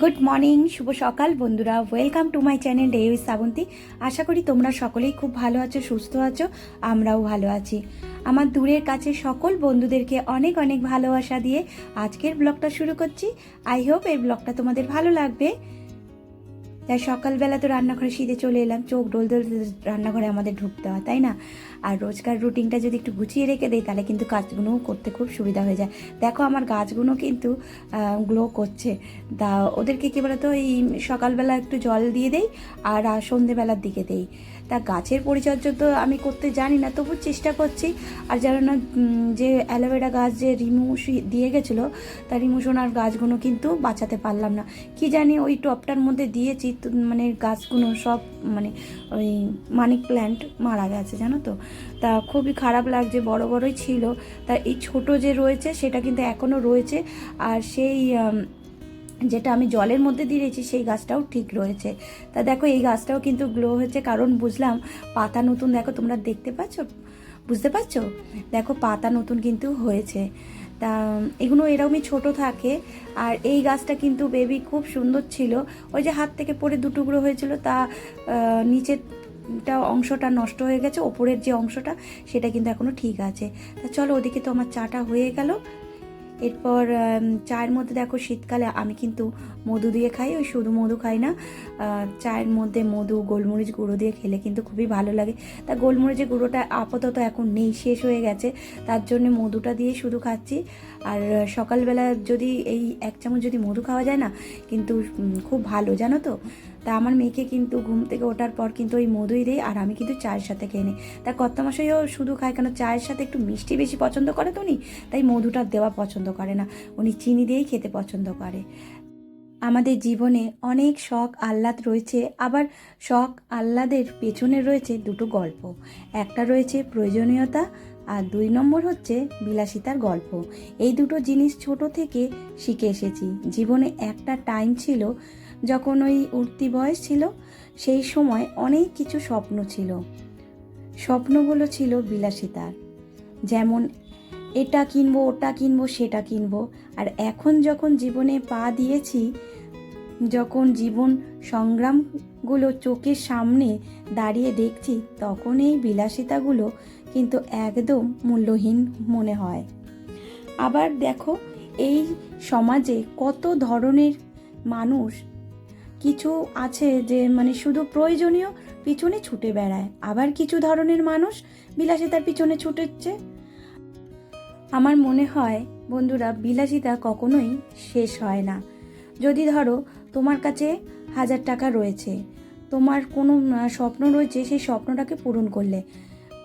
Good morning শুভ সকাল বন্ধুরা। Welcome to my channel day with Shrabanti আশা করি তোমরা সকলেই খুব ভালো আছো, সুস্থ আছো, আমরাও ভালো আছি। আমার দূরের কাছে সকল বন্ধুদেরকে অনেক অনেক ভালোবাসা দিয়ে আজকের ব্লগটা শুরু করছি। আই হোপ এই ব্লগটা তোমাদের ভালো লাগবে। তাই সকালবেলা তো রান্নাঘরে শীতে চলে এলাম, চোখ ডোল ডোল রান্নাঘরে আমাদের ঢুকতে হয়, তাই না? আর রোজকার রুটিনটা যদি একটু গুছিয়ে রেখে দেয় তাহলে কিন্তু কাজগুলোও করতে খুব সুবিধা হয়ে যায়। দেখো আমার গাছগুলো কিন্তু গ্লো করছে। তা ওদেরকে কী বলতো, এই সকালবেলা একটু জল দিয়ে দেই, আর সন্ধেবেলার দিকে দেই। তা গাছের পরিচর্যা তো আমি করতে জানি না, তবু চেষ্টা করছি। আর যেন না যে অ্যালোভেরা গাছ যে রিমুস দিয়ে গেছিল, তা রিমুসোনার গাছগুলো কিন্তু বাঁচাতে পারলাম না। কি জানি ওই টপটার মধ্যে দিয়েছি মানে গাছগুলো সব মানে ওই মানি প্ল্যান্ট মারা গেছে, জানো তো? তা খুবই খারাপ লাগছে, বড় বড়ই ছিল। তা এই ছোট যে রয়েছে, সেটা কিন্তু এখনও রয়েছে। আর সেই যেটা আমি জলের মধ্যে দিয়ে দিয়েছি সেই গাছটাও ঠিক রয়েছে। তা দেখো এই গাছটাও কিন্তু গ্লো হয়েছে কারণ বুঝলাম পাতা নতুন দেখো তোমরা দেখতে পাচ্ছ? বুঝতে পারছ? দেখো পাতা নতুন কিন্তু হয়েছে। তা এগুলো এরকমই ছোট থাকে আর এই গাছটা কিন্তু বেবি খুব সুন্দর ছিল। ওই যে হাত থেকে পড়ে দুটুকরো হয়েছিল তা আহ, নিচেরটা অংশটা নষ্ট হয়ে গেছে ওপরের যে অংশটা সেটা কিন্তু এখনও ঠিক আছে। তা চলো ওদিকে তো আমার চাটা হয়ে গেল। এরপর চায়ের মধ্যে দেখো শীতকালে আমি কিন্তু মধু দিয়ে খাই, ওই শুধু মধু খাই না। চায়ের মধ্যে মধু, গোলমরিচ গুঁড়ো দিয়ে খেলে কিন্তু খুবই ভালো লাগে। তা গোলমরিচের গুঁড়োটা আপাতত এখন নেই, শেষ হয়ে গেছে। তার জন্য মধুটা দিয়ে শুধু খাচ্ছি। আর সকালবেলা যদি এই এক চামচ যদি মধু খাওয়া যায় না, কিন্তু খুব ভালো, জানো তো? তা আমার মেয়েকে কিন্তু ঘুম থেকে ওঠার পর কিন্তু ওই মধুই দেয় আর আমি কিন্তু চায়ের সাথে খেয়ে নিই। তা কর্তামশাইও শুধু খায় কেন, চায়ের সাথে একটু মিষ্টি বেশি পছন্দ করে তো উনি, তাই মধুটা দেওয়া পছন্দ করে না। উনি চিনি দিয়েই খেতে পছন্দ করে। আমাদের জীবনে অনেক শখ, আহ্লাদ রয়েছে, আবার শখ, আহ্লাদের পেছনে রয়েছে দুটো গল্প। একটা রয়েছে প্রয়োজনীয়তা আর দুই নম্বর হচ্ছে বিলাসিতার গল্প। এই দুটো জিনিস ছোট থেকে শিখে এসেছি। জীবনে একটা টাইম ছিল যখন ওই উঠতি বয়স ছিল, সেই সময় অনেক কিছু স্বপ্ন ছিল। স্বপ্নগুলো ছিল বিলাসিতার। যেমন, এটা কিনবো, ওটা কিনবো, সেটা কিনবো। আর এখন যখন জীবনে পা দিয়েছি, যখন জীবন সংগ্রামগুলো চোখের সামনে দাঁড়িয়ে দেখছি, তখন এই বিলাসিতাগুলো কিন্তু একদম মূল্যহীন মনে হয়। আবার দেখো, এই সমাজে কত ধরনের মানুষ কিছু আছে যে মানে শুধু প্রয়োজনীয় পিছনে ছুটে বেড়ায়। আবার কিছু ধরনের মানুষ বিলাসিতার পিছনে ছুটেছে। আমার মনে হয়, বন্ধুরা, বিলাসিতা কখনোই শেষ হয় না। যদি ধরো, তোমার কাছে হাজার টাকা রয়েছে, তোমার কোনো স্বপ্ন রয়েছে, সেই স্বপ্নটাকে পূরণ করলে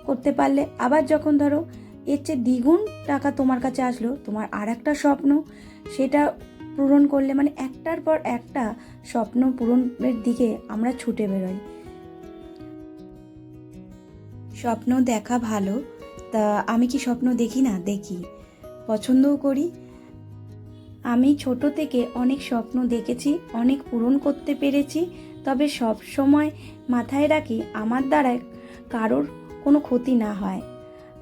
করতে পারলে। আবার যখন ধরো, এর চেয়ে দ্বিগুণ টাকা তোমার কাছে আসলো, তোমার আর একটা স্বপ্ন, সেটা পূরণ করলে মানে একটার পর একটা স্বপ্ন পূরণের দিকে আমরা ছুটে বেরোই। স্বপ্ন দেখা ভালো, তা আমি কি স্বপ্ন দেখি না? দেখি। পছন্দও করি। আমি ছোট থেকে অনেক স্বপ্ন দেখেছি, অনেক পূরণ করতে পেরেছি, তবে সব সময় মাথায় রাখি, আমার দ্বারা কারোর কোনো ক্ষতি না হয়।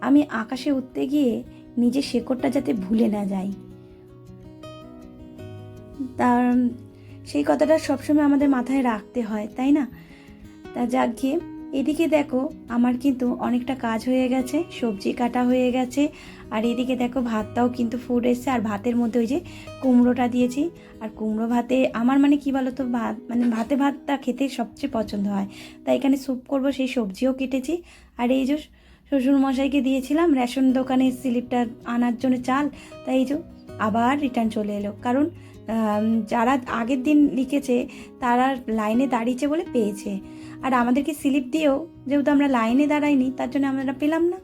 আমি আকাশে উঠতে গিয়ে নিজের শেকড়টা যাতে ভুলে না যাই। তার, সেই কথাটা সবসময় আমাদের মাথায় রাখতে হয়, তাই না? তা যাক গিয়ে এদিকে দেখো, আমার কিন্তু অনেকটা কাজ হয়ে গেছে, সবজি কাটা হয়ে গেছে, আর এদিকে দেখো ভাতটাও কিন্তু ফুড এসছে, আর ভাতের মধ্যে ওই যে কুমড়োটা দিয়েছি, আর কুমড়ো ভাতে আমার মানে কি বলো তো ভাত মানে ভাতে ভাতটা খেতে সবচেয়ে পছন্দ হয়, তাই এখানে স্যুপ করব, সেই সবজিও কেটেছি, আর এই যে শ্বশুরমশাইকে দিয়েছিলাম, রেশন দোকানে স্লিপটা আনার জন্য চাল, তাই এই যে আবার রিটার্ন চলে এলো, কারণ যারা আগের দিন লিখেছে, তারা লাইনে দাঁড়িয়েছে বলে পেয়েছে আর আমাদেরকে স্লিপ দিয়েও, যেহেতু আমরা লাইনে দাঁড়াইনি, তার জন্য আমরা পেলাম না।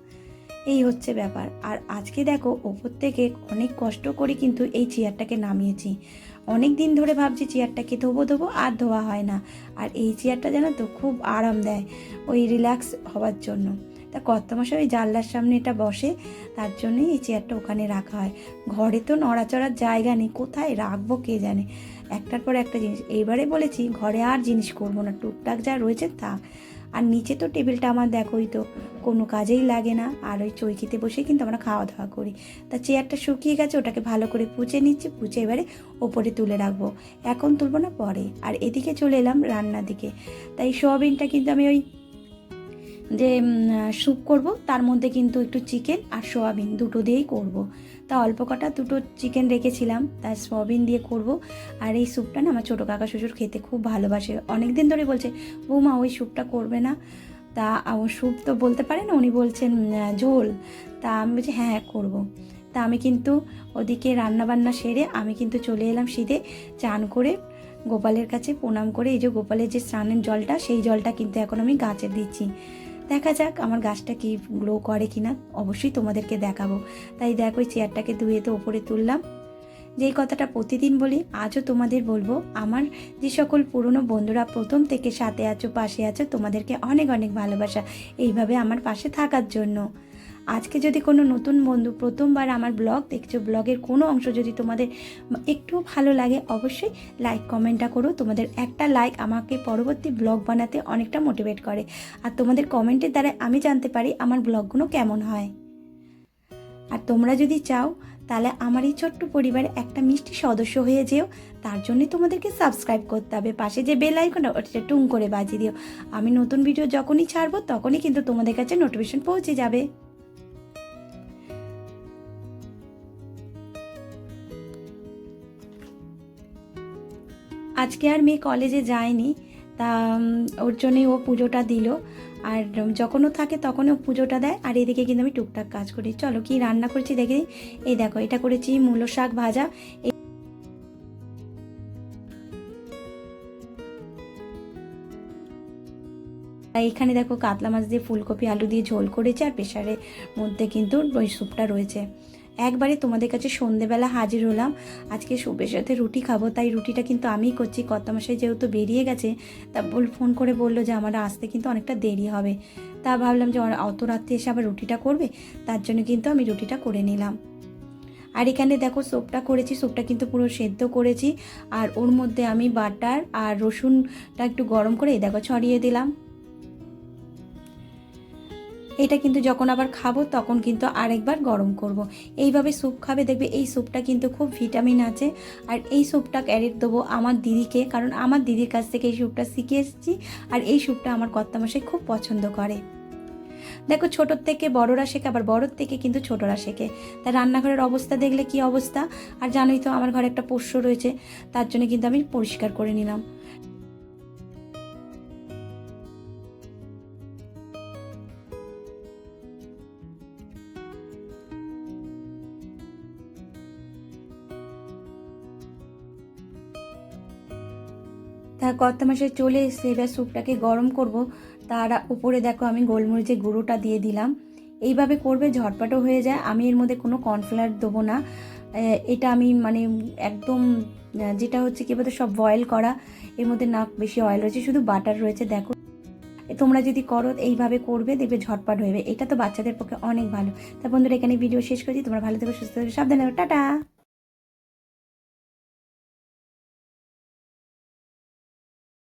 এই হচ্ছে ব্যাপার। আর আজকে দেখো, ওপর থেকে অনেক কষ্ট করে কিন্তু এই চেয়ারটাকে নামিয়েছি। অনেক দিন ধরে ভাবছি চেয়ারটাকে ধোবো ধোবো, আর ধোয়া হয় না। আর এই চেয়ারটা জানো তো, খুব আরাম দেয় ওই রিল্যাক্স হওয়ার জন্য। তা কর্তামশাই ওই জানলার সামনে এটা বসে, তার জন্যই এই চেয়ারটা ওখানে রাখা হয়। ঘরে তো নড়াচড়ার জায়গা নেই, কোথায় রাখব কে জানে? একটার পর একটা জিনিস। এইবারে বলেছি, ঘরে আর জিনিস করব না, টুকটাক যা রয়েছে থাক আর নিচে তো টেবিলটা আমার দেখোই তো, কোনো কাজেই লাগে না। আর ওই চৌকিতে বসে কিন্তু আমরা খাওয়া দাওয়া করি। তা চেয়ারটা শুকিয়ে গেছে, ওটাকে ভালো করে পুচে নিচ্ছি, পুচে এবারে ওপরে তুলে রাখব। এখন তুলবো না পরে। আর এদিকে চলে এলাম রান্নার দিকে। তাই সোয়াবিনটা কিন্তু আমি ওই যে স্যুপ করব, তার মধ্যে কিন্তু একটু চিকেন আর সোয়াবিন দুটো দিয়েই করব। তা অল্প কটা দুটো চিকেন রেখেছিলাম, তা সোয়াবিন দিয়ে করব। আর এই স্যুপটা না আমার ছোটো কাকা শ্বশুর খেতে খুব ভালোবাসে। অনেক দিন ধরে বলছে, বৌমা, ওই স্যুপটা করবে না। তা আমার স্যুপ তো বলতে পারে না, উনি বলছেন ঝোল। তা আমি বলছি হ্যাঁ হ্যাঁ করব। তা আমি কিন্তু ওদিকে রান্নাবান্না সেরে আমি কিন্তু চলে এলাম শীতে চান করে গোপালের কাছে প্রণাম করে, এই যে গোপালের যে স্নানের জলটা, সেই জলটা কিন্তু এখন আমি গাছে দিচ্ছি। দেখা যাক আমার গাছটা কি গ্লো করে কিনা। অবশ্যই তোমাদেরকে দেখাবো। তাই দেখো ওই চেয়ারটাকে ধুয়ে তো ওপরে তুললাম। যেই কথাটা প্রতিদিন বলি, আজও তোমাদের বলব, আমার যে সকল পুরনো বন্ধুরা প্রথম থেকে সাথে আছো, পাশে আছো, তোমাদেরকে অনেক অনেক ভালোবাসা। এইভাবে আমার পাশে থাকার জন্য। আজকে যদি কোনো নতুন বন্ধু প্রথমবার আমার ব্লগ দেখছ, ব্লগের কোনো অংশ যদি তোমাদের একটু ভালো লাগে, অবশ্যই লাইক কমেন্টটা করো। তোমাদের একটা লাইক আমাকে পরবর্তী ব্লগ বানাতে অনেকটা মোটিভেট করে। আর তোমাদের কমেন্টের দ্বারা আমি জানতে পারি আমার ব্লগগুলো কেমন হয়। আর তোমরা যদি চাও, তাহলে আমার এই ছোট্ট পরিবারে একটা মিষ্টি সদস্য হয়ে যেও। তার জন্যই তোমাদেরকে সাবস্ক্রাইব করতে হবে। পাশে যে বেল আইকনটা ওটা টুং করে বাজিয়ে দিও। আমি নতুন ভিডিও যখনই ছাড়বো, তখনই কিন্তু তোমাদের কাছে নোটিফিকেশন পৌঁছে যাবে। আজকে আর মেয়ে কলেজে যায়নি, তা ওর জন্যই ও পুজোটা দিল। আর যখন ও থাকে তখন ও পুজোটা দেয়, আর এদিকে কিন্তু আমি টুকটাক কাজ করি। চলো কি রান্না করেছি দেখে। এই দেখো, এটা করেছি মূলো শাক ভাজা। এখানে দেখো কাতলা মাছ দিয়ে ফুলকপি, আলু দিয়ে ঝোল করেছে, আর প্রেশারের মধ্যে কিন্তু ওই স্যুপটা রয়েছে। একবারে তোমাদের কাছে সন্ধেবেলা হাজির হলাম। আজকে স্যুপের সাথে রুটি খাব, তাই রুটিটা কিন্তু আমিই করছি। কত মাসে যেহেতু বেরিয়ে গেছে, তা বল ফোন করে বলল যে আমার আসতে কিন্তু অনেকটা দেরি হবে। তা ভাবলাম যে অত রাত্রে এসে আবার রুটিটা করবে, তার জন্য কিন্তু আমি রুটিটা করে নিলাম। আর এখানে দেখো স্যুপটা করেছি স্যুপটা কিন্তু পুরো সেদ্ধ করেছি। আর ওর মধ্যে আমি বাটার আর রসুনটা একটু গরম করে দেখো ছড়িয়ে দিলাম। এটা কিন্তু যখন আবার খাব, তখন কিন্তু আরেকবার গরম করব। এইভাবে স্যুপ খাবে, দেখবে এই স্যুপটা কিন্তু খুব ভিটামিন আছে। আর এই স্যুপটা ক্যারেট দেবো আমার দিদিকে, কারণ আমার দিদির কাছ থেকে এই স্যুপটা শিখে এসেছি। আর এই স্যুপটা আমার কর্তামশাই খুব পছন্দ করে। দেখো, ছোটোর থেকে বড়রা শেখে, আবার বড়োর থেকে কিন্তু ছোটরা শেখে। তা রান্নাঘরের অবস্থা দেখলে কি অবস্থা? আর জানোই তো আমার ঘরে একটা পোষ্য রয়েছে, তার জন্য কিন্তু আমি পরিষ্কার করে নিলাম। তা কত মাসে চলে এসে এবার স্যুপটাকে গরম করব। তার উপরে দেখো আমি গোলমরিচের গুঁড়োটা দিয়ে দিলাম। এইভাবে করবে ঝটপটও হয়ে যায়, আমি এর মধ্যে কোনো কর্নফ্লাওয়ার দেবো না। এটা আমি মানে একদম যেটা হচ্ছে কি বলতে, সব বয়েল করা। এর মধ্যে না বেশি অয়েল রয়েছে, শুধু বাটার রয়েছে, দেখো। তোমরা যদি করো, এইভাবে করবে, দেখবে ঝটপট হয়ে এটা তো বাচ্চাদের পক্ষে অনেক ভালো। তা বন্ধুরা, এখানে ভিডিও শেষ করছি। তোমরা ভালো থেকো, সুস্থ থাকবে সাবধানে টাটা!